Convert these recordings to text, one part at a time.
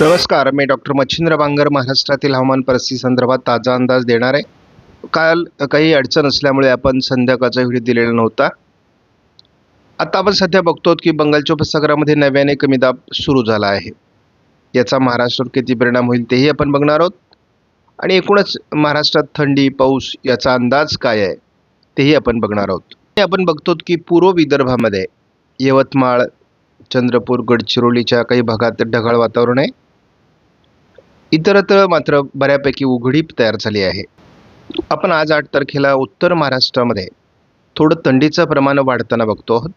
नमस्कार मी डॉक्टर मच्छिंद्र बांगर महाराष्ट्रातील हवामान परिस्थिती संदर्भात ताजा अंदाज देणार आहे. काल काही अडचण असल्यामुळे आपण संध्याकाळचा व्हिडिओ दिलेला नव्हता. आता आपण सध्या बघतो की बंगालच्या उपसागरामध्ये नव्याने कमी दाब सुरू झाला आहे. याचा महाराष्ट्रावर किती परिणाम होईल तेही आपण बघणार आहोत. आणि एकूणच महाराष्ट्रात थंडी पाऊस याचा अंदाज काय आहे तेही आपण बघणार आहोत. आपण बघतो की पूर्व विदर्भामध्ये यवतमाळ चंद्रपूर गडचिरोलीच्या काही भागात ढगाळ वातावरण आहे. इतरत्र मात्र बऱ्यापैकी उघडीप तयार झाली आहे. आपण आज आठ तारखेला उत्तर महाराष्ट्रामध्ये थोडं थंडीचं प्रमाण वाढताना बघतो आहोत.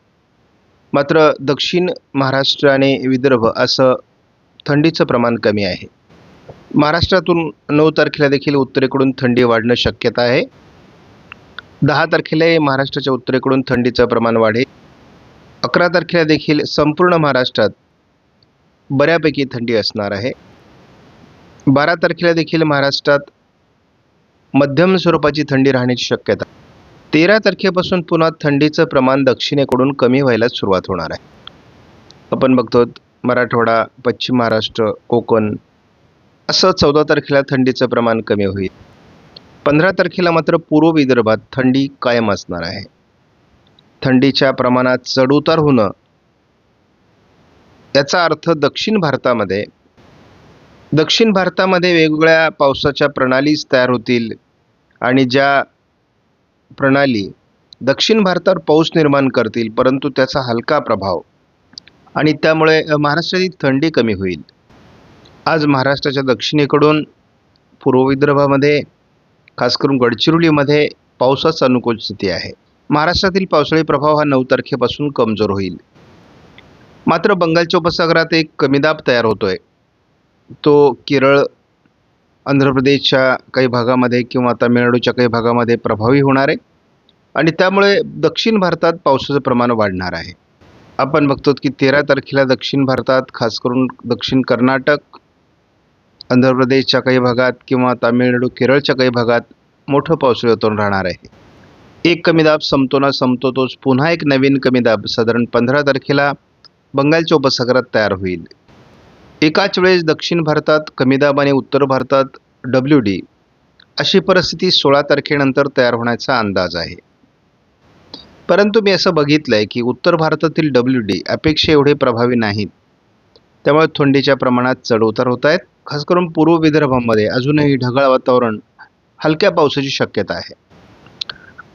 मात्र दक्षिण महाराष्ट्र आणि विदर्भ असं थंडीचं प्रमाण कमी आहे. महाराष्ट्रातून नऊ तारखेला देखील उत्तरेकडून थंडी वाढणं शक्यता आहे. दहा तारखेलाही महाराष्ट्राच्या उत्तरेकडून थंडीचं प्रमाण वाढेल. अकरा तारखेला देखील संपूर्ण महाराष्ट्रात बऱ्यापैकी थंडी असणार आहे. बारा तारखेला देखील महाराष्ट्रात मध्यम स्वरूपाची थंडी राहण्याची शक्यता. तेरा तारखेपासून पुन्हा थंडीचं प्रमाण दक्षिणेकडून कमी व्हायला सुरुवात होणार आहे. आपण बघतो मराठवाडा पश्चिम महाराष्ट्र कोकण असं चौदा तारखेला थंडीचं प्रमाण कमी होईल. पंधरा तारखेला मात्र पूर्व विदर्भात थंडी कायम असणार आहे. थंडीच्या प्रमाणात चढउतार होणं याचा अर्थ दक्षिण भारतामध्ये दक्षिण भारतामध्ये वेगवेगळ्या पावसाच्या प्रणालीच तयार होतील. आणि ज्या प्रणाली दक्षिण भारतावर पाऊस निर्माण करतील परंतु त्याचा हलका प्रभाव. आणि त्यामुळे महाराष्ट्राची महाराष्ट्रातील थंडी कमी होईल. आज महाराष्ट्राच्या दक्षिणेकडून पूर्व विदर्भामध्ये खास करून गडचिरोलीमध्ये पावसाचा अनुकूल स्थिती आहे. महाराष्ट्रातील पावसाळी प्रभाव हा नऊ तारखेपासून कमजोर होईल. मात्र बंगालच्या उपसागरात एक कमीदाब तयार होतोय. तो केरळ आंध्र प्रदेशच्या काही भागामध्ये किंवा तामिळनाडूच्या काही भागामध्ये प्रभावी होणार आहे. आणि त्यामुळे दक्षिण भारतात पावसाचं प्रमाण वाढणार आहे. आपण बघतो की तेरा तारखेला दक्षिण भारतात खास करून दक्षिण कर्नाटक आंध्र प्रदेशच्या काही भागात किंवा तामिळनाडू केरळच्या काही भागात मोठं पावसाळी वातावरण राहणार आहे. एक कमी दाब संपतो ना संपतो तोच पुन्हा एक नवीन कमी दाब साधारण पंधरा तारखेला बंगालच्या उपसागरात तयार होईल. एकाच वेळेस दक्षिण भारतात कमी दाब आणि उत्तर भारतात डब्ल्यू डी अशी परिस्थिती सोळा तारखेनंतर तयार होण्याचा अंदाज आहे. परंतु मी असं बघितलं आहे की उत्तर भारतातील डब्ल्यू डी अपेक्षा एवढे प्रभावी नाहीत. त्यामुळे थंडीच्या प्रमाणात चढउतार होत आहेत खास करून पूर्व विदर्भामध्ये अजूनही ढगाळ वातावरण हलक्या पावसाची शक्यता आहे.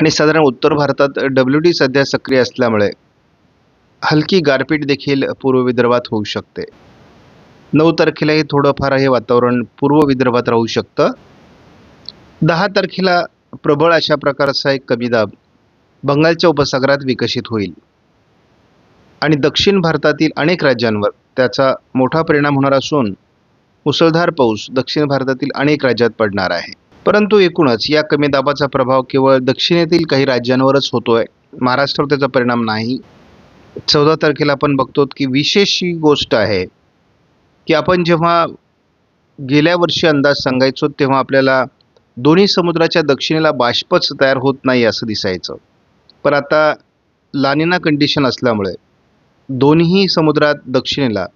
आणि साधारण उत्तर भारतात डब्ल्यू डी सध्या सक्रिय असल्यामुळे हलकी गारपीट देखील पूर्व विदर्भात होऊ शकते. नऊ तारखेलाही थोडंफार हे वातावरण पूर्व विदर्भात राहू शकतं. दहा तारखेला प्रबळ अशा प्रकारचा एक कमी दाब बंगालच्या उपसागरात विकसित होईल. आणि दक्षिण भारतातील अनेक राज्यांवर त्याचा मोठा परिणाम होणार असून मुसळधार पाऊस दक्षिण भारतातील अनेक राज्यात पडणार आहे. परंतु एकूणच या कमी दाबाचा प्रभाव केवळ दक्षिणेतील काही राज्यांवरच होतोय. महाराष्ट्रावर त्याचा परिणाम नाही. चौदा तारखेला आपण बघतो की विशेष ही गोष्ट आहे की आपण जेव्हा गेल्या वर्षी अंदाज सांगायचो तेव्हा आपल्याला दोन्ही समुद्राच्या दक्षिणेला बाष्पच तयार होत नाही असं दिसायचं. पण आता लानिना कंडिशन असल्यामुळे दोन्ही समुद्रात दक्षिणेला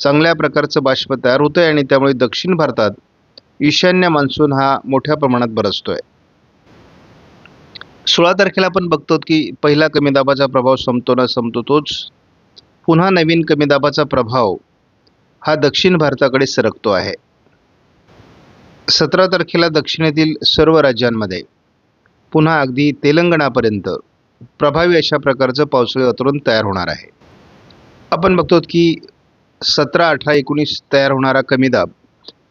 चांगल्या प्रकारचं बाष्प तयार होतं आहे आणि त्यामुळे दक्षिण भारतात ईशान्य मान्सून हा मोठ्या प्रमाणात बरसतो आहे सोळा तारखेला आपण बघतो की पहिला कमी दाबाचा प्रभाव संपतो ना संपतो तोच पुन्हा नवीन कमी दाबाचा प्रभाव हा दक्षिण भारताकडे सरकतो आहे. सतरा तारखेला दक्षिणेतील सर्व राज्यांमध्ये पुन्हा अगदी तेलंगणापर्यंत प्रभावी अशा प्रकारचं पावसाळी वातावरण तयार होणार आहे. आपण बघतो की सतरा अठरा एकोणीस तयार होणारा कमी दाब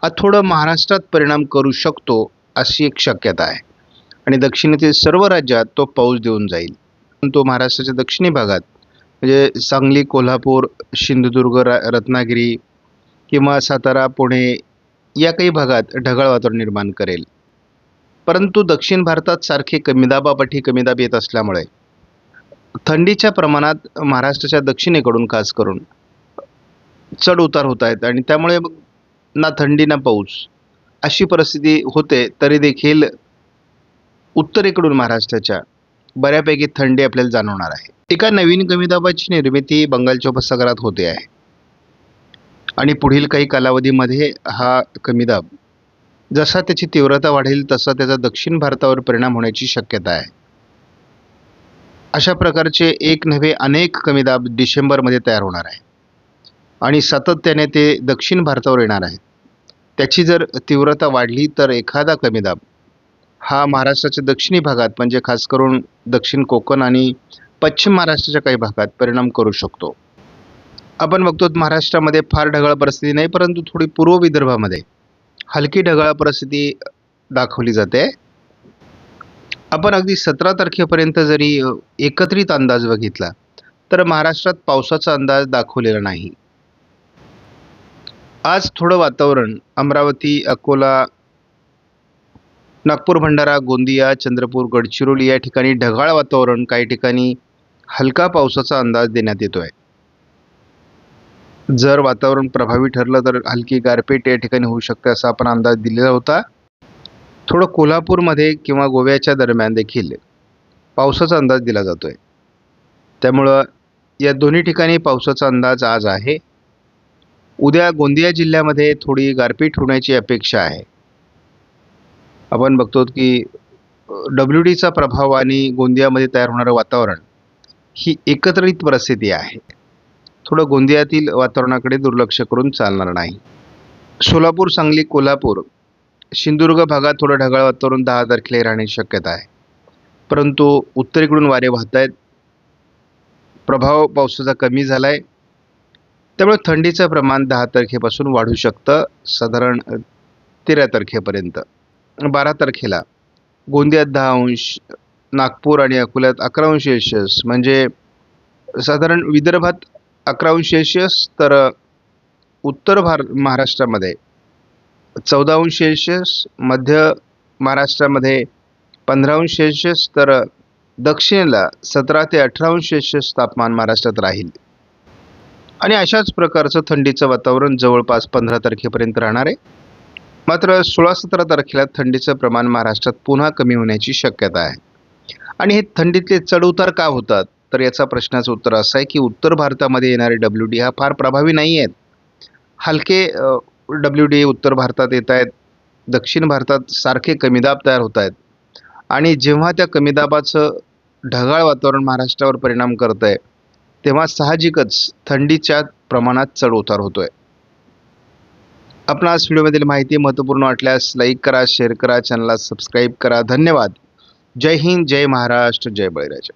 हा थोडं महाराष्ट्रात परिणाम करू शकतो अशी एक शक्यता आहे. आणि दक्षिणेतील सर्व राज्यात तो पाऊस देऊन जाईल. पण तो महाराष्ट्राच्या दक्षिणी भागात म्हणजे सांगली कोल्हापूर सिंधुदुर्ग र रत्नागिरी किंवा सातारा पुणे या काही भागात ढगाळ वातावरण निर्माण करेल. परंतु दक्षिण भारतात सारखे कमी दाबापाठी कमी दाब येत असल्यामुळे थंडीच्या प्रमाणात महाराष्ट्राच्या दक्षिणेकडून खास करून चढ उतार होत आहेत आणि त्यामुळे ना थंडी ना पाऊस अशी परिस्थिती होते तरी देखील उत्तरेकडून महाराष्ट्राच्या बऱ्यापैकी थंडी आपल्याला जाणवणार आहे. एका नवीन कमी दाबाची निर्मिती बंगालच्या उपसागरात होते आहे. आणि पुढील काही कालावधीमध्ये हा कमी दाब. जसा त्याची तीव्रता वाढेल तसा त्याचा दक्षिण भारतावर परिणाम होण्याची शक्यता आहे. अशा प्रकारचे एक नव्हे अनेक कमी दाब डिसेंबरमध्ये तयार होणार आहे. आणि सातत्याने ते दक्षिण भारतावर येणार आहेत. त्याची जर तीव्रता वाढली तर एखादा कमी दाब हा महाराष्ट्राच्या दक्षिणी भागात म्हणजे खास करून दक्षिण कोकण आणि पश्चिम महाराष्ट्राच्या काही भागात परिणाम करू शकतो. आपण बघतो महाराष्ट्रामध्ये फार ढगाळ परिस्थिती नाही परंतु थोडी पूर्व विदर्भामध्ये हलकी ढगाळ परिस्थिती दाखवली जाते. आपण अगदी सतरा तारखेपर्यंत जरी एकत्रित अंदाज बघितला तर महाराष्ट्रात पावसाचा अंदाज दाखवलेला नाही. आज थोडं वातावरण अमरावती अकोला नागपूर भंडारा गोंदिया चंद्रपूर गडचिरोली या ठिकाणी ढगाळ वातावरण काही ठिकाणी हलका पावसाचा अंदाज देण्यात येतो आहे जर वातावरण प्रभावी ठरलं तर हलकी गारपीट या ठिकाणी होऊ शकते असा आपण अंदाज दिलेला होता. थोडं कोल्हापूरमध्ये किंवा गोव्याच्या दरम्यान देखील पावसाचा अंदाज दिला जातो आहे त्यामुळं या दोन्ही ठिकाणी पावसाचा अंदाज आज आहे. उद्या गोंदिया जिल्ह्यामध्ये थोडी गारपीट होण्याची अपेक्षा आहे. आपण बघतो की डब्ल्यू डीचा प्रभाव आणि गोंदियामध्ये तयार होणारं वातावरण ही एकत्रित परिस्थिती आहे. थोडं गोंदियातील वातावरणाकडे दुर्लक्ष करून चालणार नाही. सोलापूर सांगली कोल्हापूर सिंधुदुर्ग भागात थोडं ढगाळ वातावरण दहा तारखेला राहण्याची शक्यता आहे. परंतु उत्तरेकडून वारे वाहत आहेत प्रभाव पावसाचा कमी झाला आहे त्यामुळे थंडीचं प्रमाण दहा तारखेपासून वाढू शकतं साधारण तेरा तारखेपर्यंत. बारा तारखेला गोंदियात दहा अंश नागपूर आणि अकोल्यात अकरा अंश एशियस म्हणजे साधारण विदर्भात अकरा अंश तर उत्तर भार महाराष्ट्रामध्ये. चौदाहून अंश मध्य महाराष्ट्रामध्ये. पंधराहून अंश तर दक्षिणेला सतरा ते अठराहून अंश तापमान महाराष्ट्रात राहील. आणि अशाच प्रकारचं थंडीचं वातावरण जवळपास पंधरा तारखेपर्यंत राहणार आहे. मात्र सोळा सतरा तारखेला थंडीचं प्रमाण महाराष्ट्रात पुन्हा कमी होण्याची शक्यता आहे. आणि हे थंडीतले चढउतार का होतात? तर याचा प्रश्नाचं उत्तर असं आहे की उत्तर भारतामध्ये येणारे डब्ल्यू डी हा फार प्रभावी नाही आहेत. हलके डब्ल्यू डी उत्तर भारतात येत आहेत. दक्षिण भारतात सारखे कमीदाब तयार होत आहेत. आणि जेव्हा त्या कमीदाबाचं ढगाळ वातावरण महाराष्ट्रावर परिणाम करत आहे तेव्हा साहजिकच थंडीच्या प्रमाणात चढ उतार होतोय. आपणास व्हिडिओमधील माहिती महत्त्वपूर्ण वाटल्यास लाईक करा शेअर करा चॅनलला सबस्क्राईब करा. धन्यवाद. जय हिंद जय महाराष्ट्र जय बळीराजा.